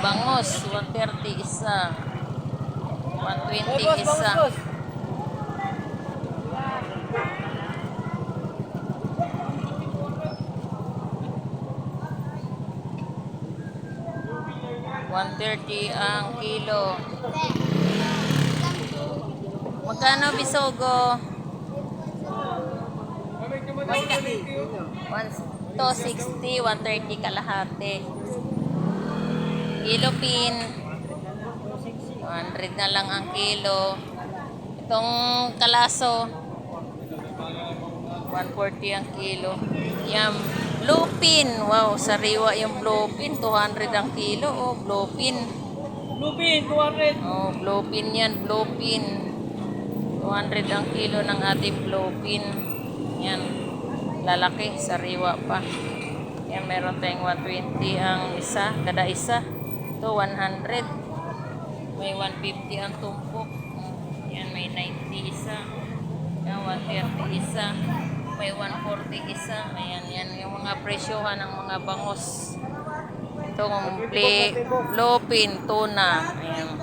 bangos, 130 isa. 120 isa. One thirty ang kilo. Magkano bisogo? One, 260, 130 kalahati. Kilo pin. 100 na lang ang kilo. Itong kalaso, 140 ang kilo. Yan, blue pin. Wow, sariwa yung blue pin. 200 ang kilo. Oh, blue pin. Lupin, 200. Oh, blue pin yan, blue pin. 200 ang kilo ng ating blue pin. Yan, lalaki, sariwa pa. Yan, meron tayong 120 ang isa, kada isa. Ito, 100. May 150 ang tumpok. Yan, may 90 isa. Yan, 130 isa. May 140 isa. Ayan, yan yung mga presyohan ng mga bangos. Ito, play, lupin, tuna. Ayan.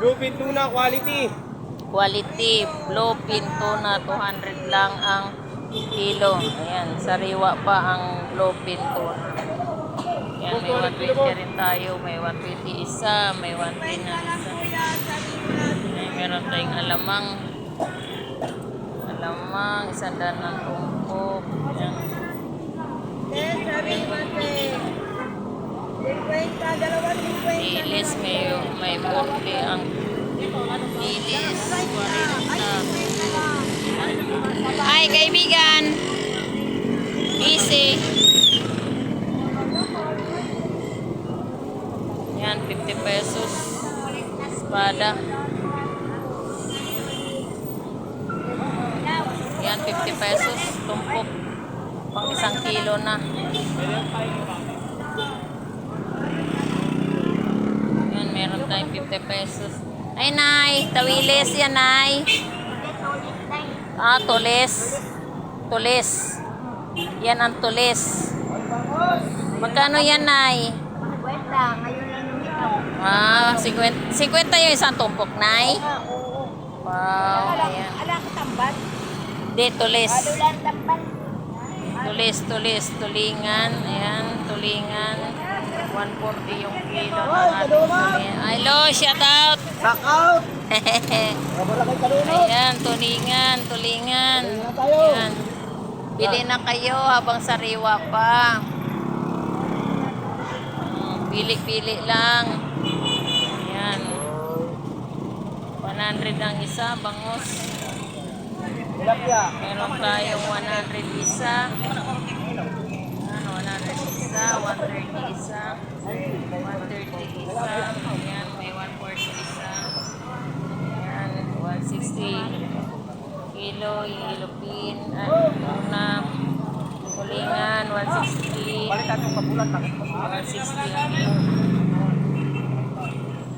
Lupin tuna, quality. Quality, bluefin tuna, 200 lang ang kilo. Ayan, sariwa pa ang bluefin tuna. Ayan, may 120 rin tayo. May 120 isa, may 110 na isa. Ayan, meron tayong alamang. Alamang, isang daan ng tumpok. Ayan. Ilis, may, may 40 ang ilis. 40. Ay, kaibigan. Easy. Yan, 50 pesos. Espada. Yan, 50 pesos. Tumpok. Pang isang kilo na. Yan, meron tayong 50 pesos. Ay, Nay. Tawilis yan, Nay. Ah, tulis. Tulis. Yan ang tulis. Magkano yan, Nay? Ah, 50, 50 yung isang tumpok, Nay. Wow, ayan. Anak tamban. Di, tulis. Alulan tamban. Tulis, tulis, tulingan. Ayan, tulingan. 140 yung kilo ng ating tulingan. Hello, shout out. Sack out. Ayan, tulingan, tulingan. Ayan. Bili na kayo habang sariwa pa. Mm, Pili-pili lang. Ayan. 100 ang isa. Tilapia. Meron tayong 100 isa. Ano, 100 isa, 130 isa. 130 isa. Ayan, may 140 isa. Ayan, 160 kilo, ilupin, ano, tuna, kulingan, 160. Balik natin pabulat. Bakit mo? 160 ang kilo.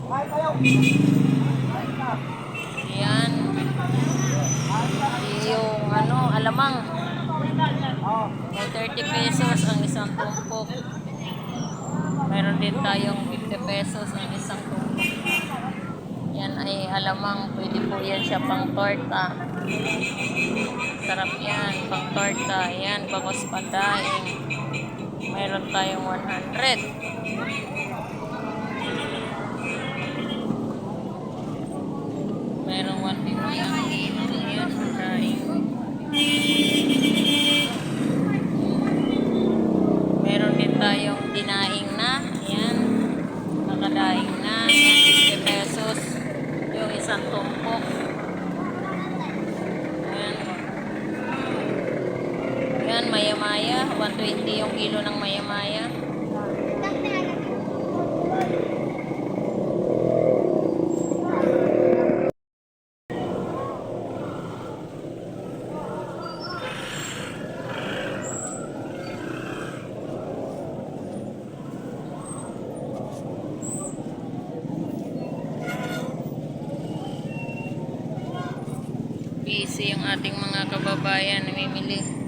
Ay. Ayan. Yung ano, alamang. May 30 pesos ang isang tumpok. Meron din tayong 50 pesos ang isang tumpok. Yan ay alamang, pwede po yan siya pang torta. Sarap yan, pang torta. Yan, bakos pandaing. Meron tayong 100. Merong 150 ang kilo. Yan, pandaing. Meron din tayong dinaing na. Ayan. Nakadaing na. Ayan, 50 pesos. Yung isang tumpok. Ayan. Ayan, maya-maya. 120 yung kilo ng maya-maya. Busy yung ating mga kababayan namimili.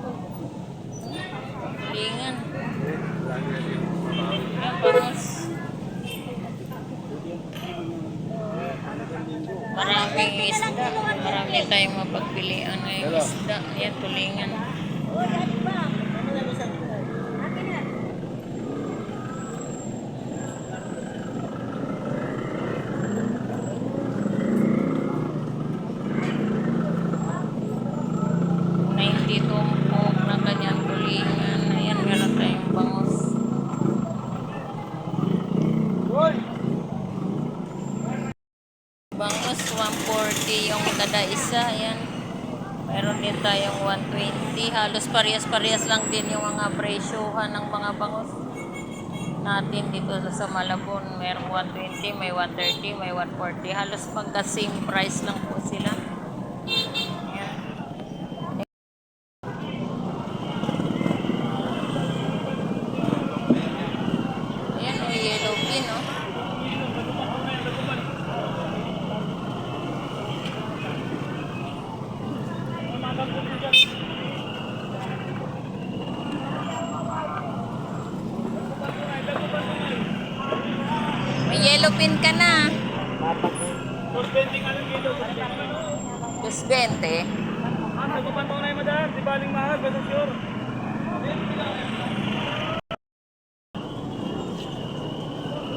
Maraming isda. Marami tayong mapagpilian ngayong isda. Yan, tulingan. Ninety tumpok na kanyang tulingan. Ayan, meron tayong bangus. Uy! Bangus, 140 yung kada isa. Ayan. Meron din tayong 120. Halos parehas-parehas lang din yung mga presyohan ng mga bangus natin dito sa Malabon. Merong 120, may 130, may 140. Halos pagka same price lang po sila. Ayan. Ayan o, yellow pin o. May yellow pin ka na. Suspending anong kilo? Plus 20. Ah, nagupan mo na yung madam. Di baling mahal, basta sure.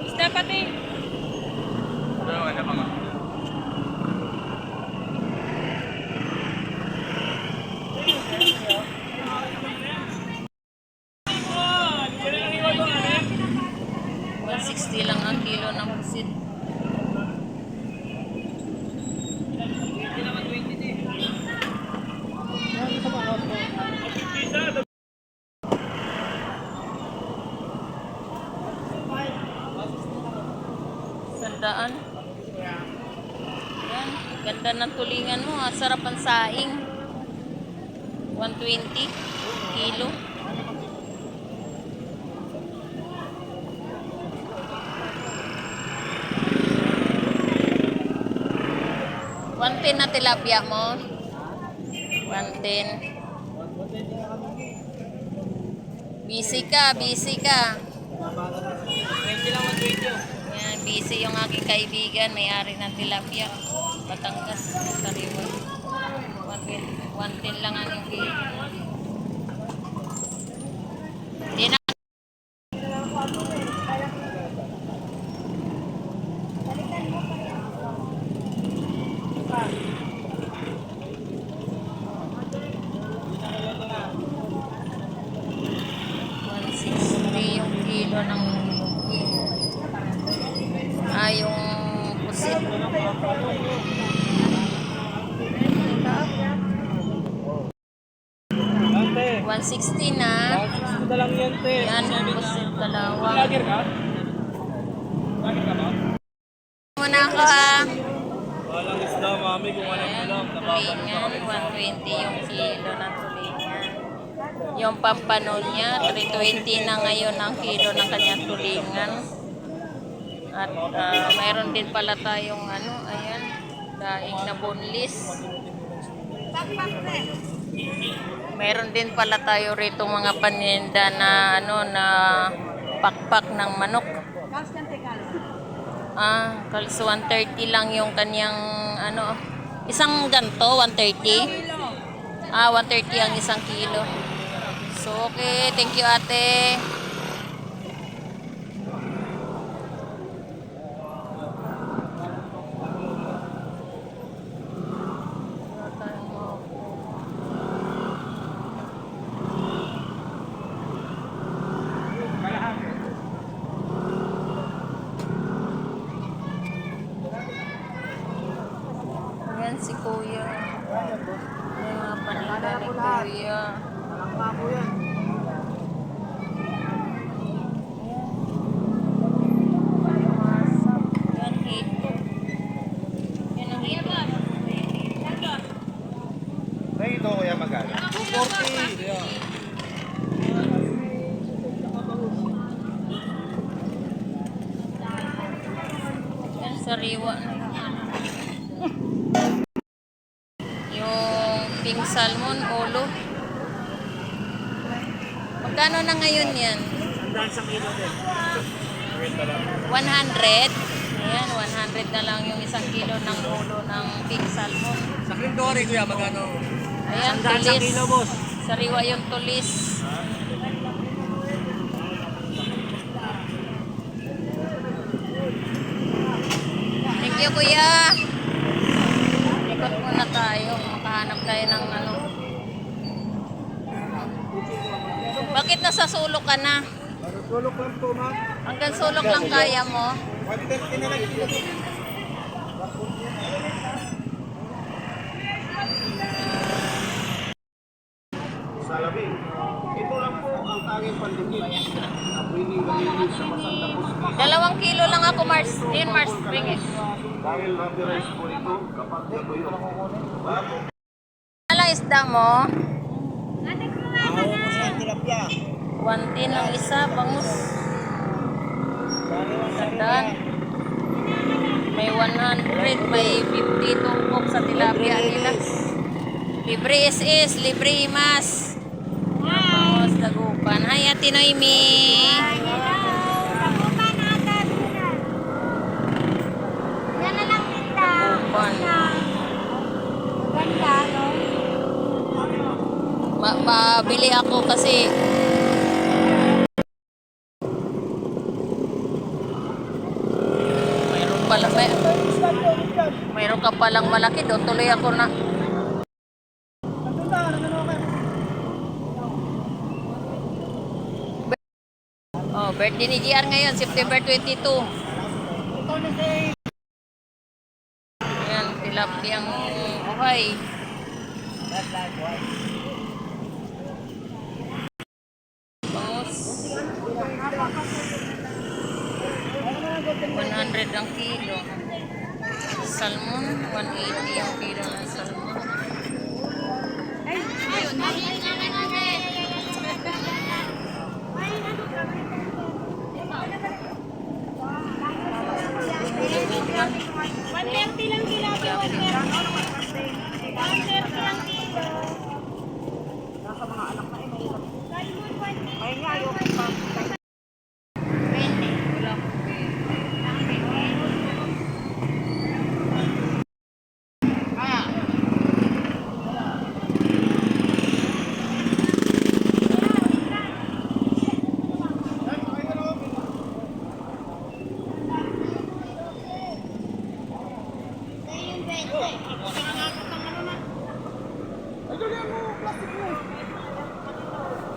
Isda pati. Ano, ano pa nga? Well, 60 lang ang kilo ng pusit. Sandaan. Yan. Ganda ng ah. Sarap ang saing. 120 kilo. One ten na tilapia mo. One ten. Busy ka, busy ka. 20 lang, 120. Yan, busy yung aking kaibigan, may-ari ng tilapia. Batangas, sariwa. 110 110 lang ang kilo. Hindi na. $160 yung kilo ng ah, yung pusit. Ate, 160 na. 160 na lang yan, te. Yan, yung pusit dalawa. Lager ka? Lager ka ba? Muna ako ha. Walang isda, mami, kung walang Ayan, ulam. Nababalik na kami. 120 yung kilo ng tulingan. Yung pampanon niya, 320 na ngayon ang kilo ng kanyang tulingan. At ah, mayroon din pala tayong ano, ayan, daing na boneless. Meron din pala tayo rito mga paninda na ano na pakpak ng manok. Ah, kalis 130 lang yung kanyang ano, isang ganto 130. Ah, 130 ang isang kilo. So okay, thank you ate. Wala tayong makuha. Yan si Kuya. Yung mga paninda ni Kuya. Walang mako yan. Sariwa na yung ano. Yung pink salmon, ulo. Magkano na ngayon yan? Sandaan sa kilo din. 100? Ayan, 100 na lang yung isang kilo ng ulo ng pink salmon. Sa Crindore, kuya, magkano? Ayan, Sandaan sa tulis. kilo, boss. Sariwa yung tulis. Thank you, kuya. Muna tayo. Makahanap tayo ng ano. Bakit nasa sulok ka na? Tulog lang po, ma'am. Hanggang sulok lang kaya mo? 130 na lang kilo. Salamin. Ito lang po ang tanging pandemik na pwedeng gamitin sa masandapos Dalawang kilo lang ako, Mars. Yun, Mars. Bigay. dahil rubberized po ito kapag natuyo. Ano isda mo? 110 ang isa, bangus. Tandaan. May 100, may 50 tumpok sa tilapia nila. Libre SS, libre imas. Bangus, dagupan. Hi, Ate Noemi. Dagupan. Ma mabili ako kasi mayroon pala may, mayroon ka palang malaki doon tuloy ako na Oh, birthday ni GR ngayon, September 22. Ayan, tilapiyang buhay. Bangus. 100 ang kilo. Salmon, 180 ang kilo ng salmon.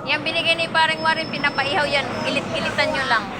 Yan binigay ni parang Warin, pinapaihaw yan. Gilit-gilitan nyo lang.